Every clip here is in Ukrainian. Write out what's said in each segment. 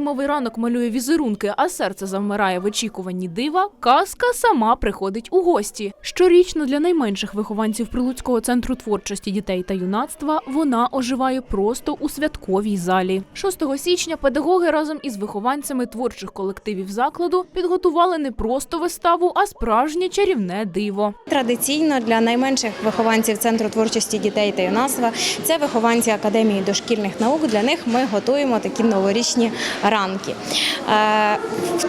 зимовий ранок малює візерунки, а серце завмирає в очікуванні дива, казка сама приходить у гості. Щорічно для найменших вихованців Прилуцького центру творчості дітей та юнацтва вона оживає просто у святковій залі. 6 січня педагоги разом із вихованцями творчих колективів закладу підготували не просто виставу, а справжнє чарівне диво. Традиційно для найменших вихованців Центру творчості дітей та юнацтва це вихованці Академії дошкільних наук. Для них ми готуємо такі новорічні ранки. Е,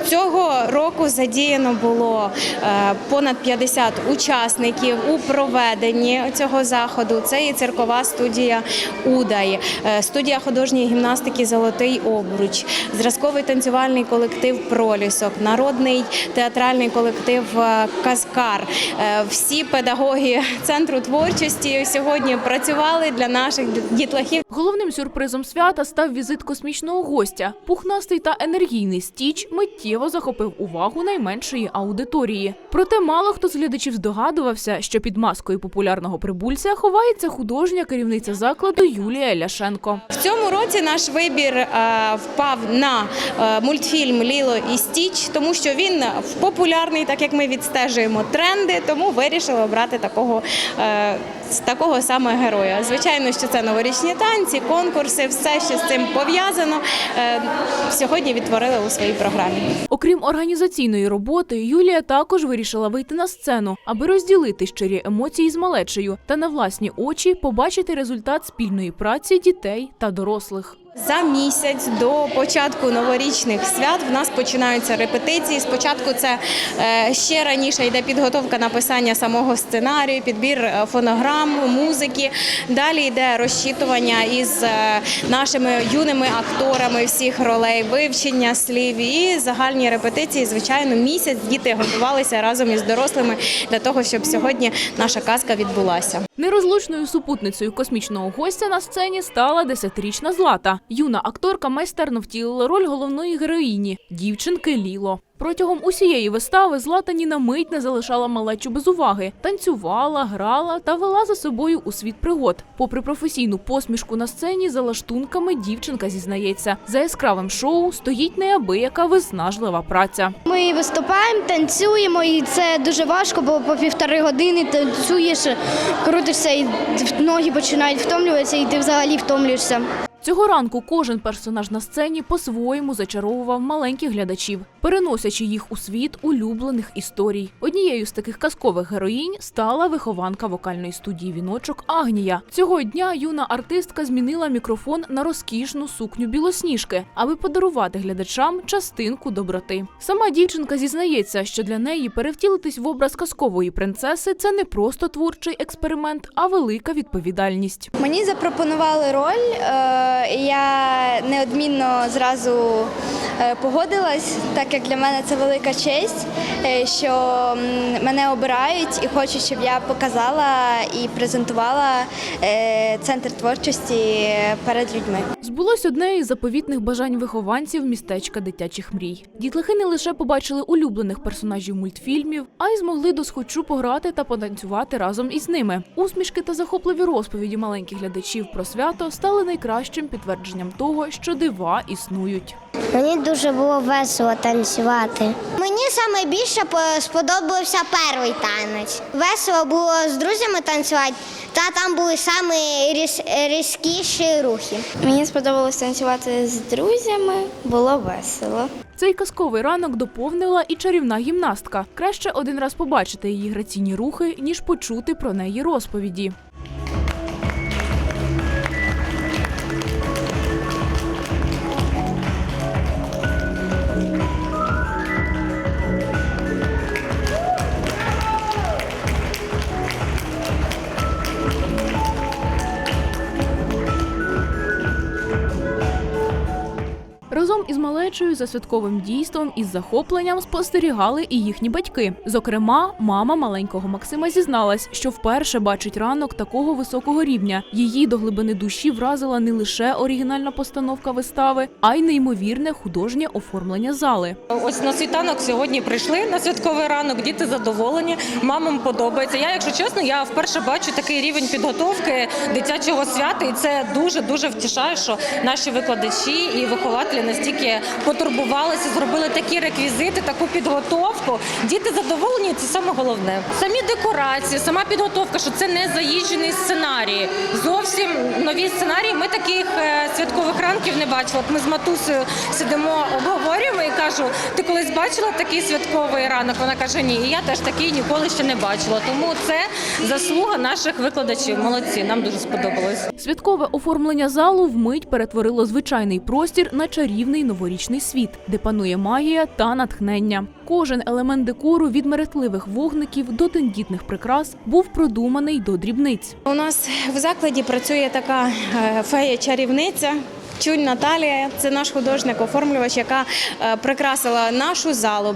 Цього року задіяно було е, понад 50 учасників у проведенні цього заходу. Це і циркова студія Удай, е, студія художньої гімнастики Золотий обруч, зразковий танцювальний колектив Пролісок, народний театральний колектив Каскар. Е, Всі педагоги центру творчості сьогодні працювали для наших дітлахів. Головним сюрпризом свята став візит космічного гостя. Пухнастий та енергійний стіч миттєво захопив увагу найменшої аудиторії. Проте мало хто з глядачів здогадувався, що під маскою популярного прибульця ховається художня керівниця закладу Юлія Ляшенко. В цьому році наш вибір е, впав на е, мультфільм Ліло і Стіч, тому що він популярний, так як ми відстежуємо тренди, тому вирішили обрати такого, е, такого саме героя. Звичайно, що це новорічні танці, конкурси, все, що з цим пов'язано. е, Сьогодні відтворили у своїй програмі. Окрім організаційної роботи, Юлія також вирішила вийти на сцену, аби розділити щирі емоції з малечею та на власні очі побачити результат спільної праці дітей та дорослих. За місяць до початку новорічних свят в нас починаються репетиції. Спочатку це е, ще раніше йде підготовка написання самого сценарію, підбір е, фонограм, музики. Далі йде розчитування із е, нашими юними акторами всіх ролей, вивчення слів і загальні репетиції. Звичайно, місяць діти готувалися разом із дорослими для того, щоб сьогодні наша казка відбулася. Нерозлучною супутницею космічного гостя на сцені стала десятирічна Злата. Юна акторка майстерно втілила роль головної героїні дівчинки Ліло. Протягом усієї вистави Злата ні на мить не залишала малечу без уваги, танцювала, грала та вела за собою у світ пригод. Попри професійну посмішку на сцені, за лаштунками дівчинка зізнається, за яскравим шоу стоїть неабияка виснажлива праця. Ми виступаємо, танцюємо, і це дуже важко, бо по півтори години танцюєш, крутишся, і ноги починають втомлюватися, і ти взагалі втомлюєшся. Цього ранку кожен персонаж на сцені по-своєму зачаровував маленьких глядачів, переносячи їх у світ улюблених історій. Однією з таких казкових героїнь стала вихованка вокальної студії Віночок Агнія. Цього дня юна артистка змінила мікрофон на розкішну сукню білосніжки, аби подарувати глядачам частинку доброти. Сама дівчинка зізнається, що для неї перевтілитись в образ казкової принцеси це не просто творчий експеримент, а велика відповідальність. Мені запропонували роль, е, я неодмінно зразу е, погодилась, так як для мене це велика честь, е, що мене обирають і хочуть, щоб я показала і презентувала е, центр творчості перед людьми. Збулось одне із заповітних бажань вихованців містечка дитячих мрій. Дітлахи не лише побачили улюблених персонажів мультфільмів, а й змогли досхочу пограти та потанцювати разом із ними. Усмішки та захопливі розповіді маленьких глядачів про свято стали найкращим підтвердженням того, що дива існують. Мені дуже було весело танцювати. Мені саме більше по- сподобався перший танець. Весело було з друзями танцювати, та там були саме різ- різкіші рухи. Мені сподобалось танцювати з друзями, було весело. Цей казковий ранок доповнила і чарівна гімнастка. Краще один раз побачити її граційні рухи, ніж почути про неї розповіді. Малечою за святковим дійством із захопленням спостерігали і їхні батьки. Зокрема, мама маленького Максима зізналась, що вперше бачить ранок такого високого рівня. Її до глибини душі вразила не лише оригінальна постановка вистави, а й неймовірне художнє оформлення зали. Ось на світанок сьогодні прийшли на святковий ранок. Діти задоволені, мамам подобається. Я, якщо чесно, я вперше бачу такий рівень підготовки дитячого свята, і це дуже дуже втішає, що наші викладачі і вихователі настільки потурбувалися, зробили такі реквізити, таку підготовку. Діти задоволені, це саме головне. Самі декорації, сама підготовка, що це не заїжджений сценарій. Зовсім нові сценарії. Ми таких е, святкових ранків не бачили. Ми з матусею сидимо, обговорюємо і кажу: ти колись бачила такий святковий ранок? Вона каже, ні, і я теж такий ніколи ще не бачила. Тому це заслуга наших викладачів. Молодці, нам дуже сподобалось. Святкове оформлення залу вмить перетворило звичайний простір на чарівний новорічний світ, де панує магія та натхнення. Кожен елемент декору від мерехтливих вогників до тендітних прикрас був продуманий до дрібниць. У нас в закладі працює така е, фея-чарівниця. Чунь Наталія, це наш художник-оформлювач, яка е, прикрасила нашу залу,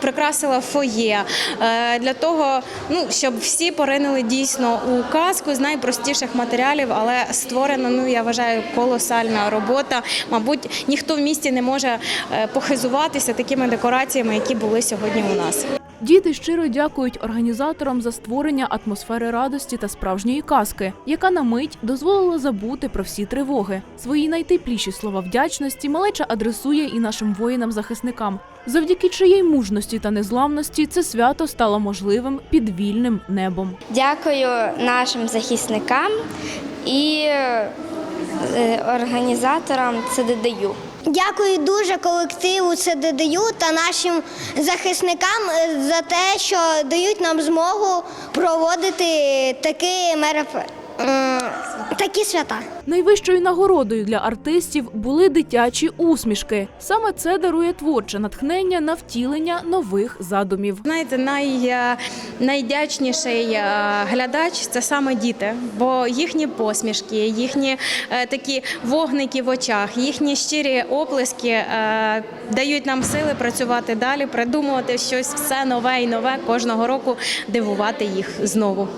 прикрасила фоє е, для того, ну щоб всі поринули дійсно у казку з найпростіших матеріалів, але створена, ну я вважаю, колосальна робота. Мабуть, ніхто в місті не може е, похизуватися такими декораціями, які були сьогодні у нас. Діти щиро дякують організаторам за створення атмосфери радості та справжньої казки, яка на мить дозволила забути про всі тривоги. Свої найтепліші слова вдячності малеча адресує і нашим воїнам-захисникам, завдяки чиїй мужності та незламності це свято стало можливим під вільним небом. Дякую нашим захисникам і е, організаторам ЦДДЮ. Дякую дуже колективу СДДЮ та нашим захисникам е, за те, що дають нам змогу проводити такі мероп... такі свята. Найвищою нагородою для артистів були дитячі усмішки. Саме це дарує творче натхнення на втілення нових задумів. Знаєте, най, е, найдячніший е, глядач це саме діти, бо їхні посмішки, їхні е, такі вогники в очах, їхні щирі оплески е, дають нам сили працювати далі, придумувати щось все нове і нове кожного року, дивувати їх знову.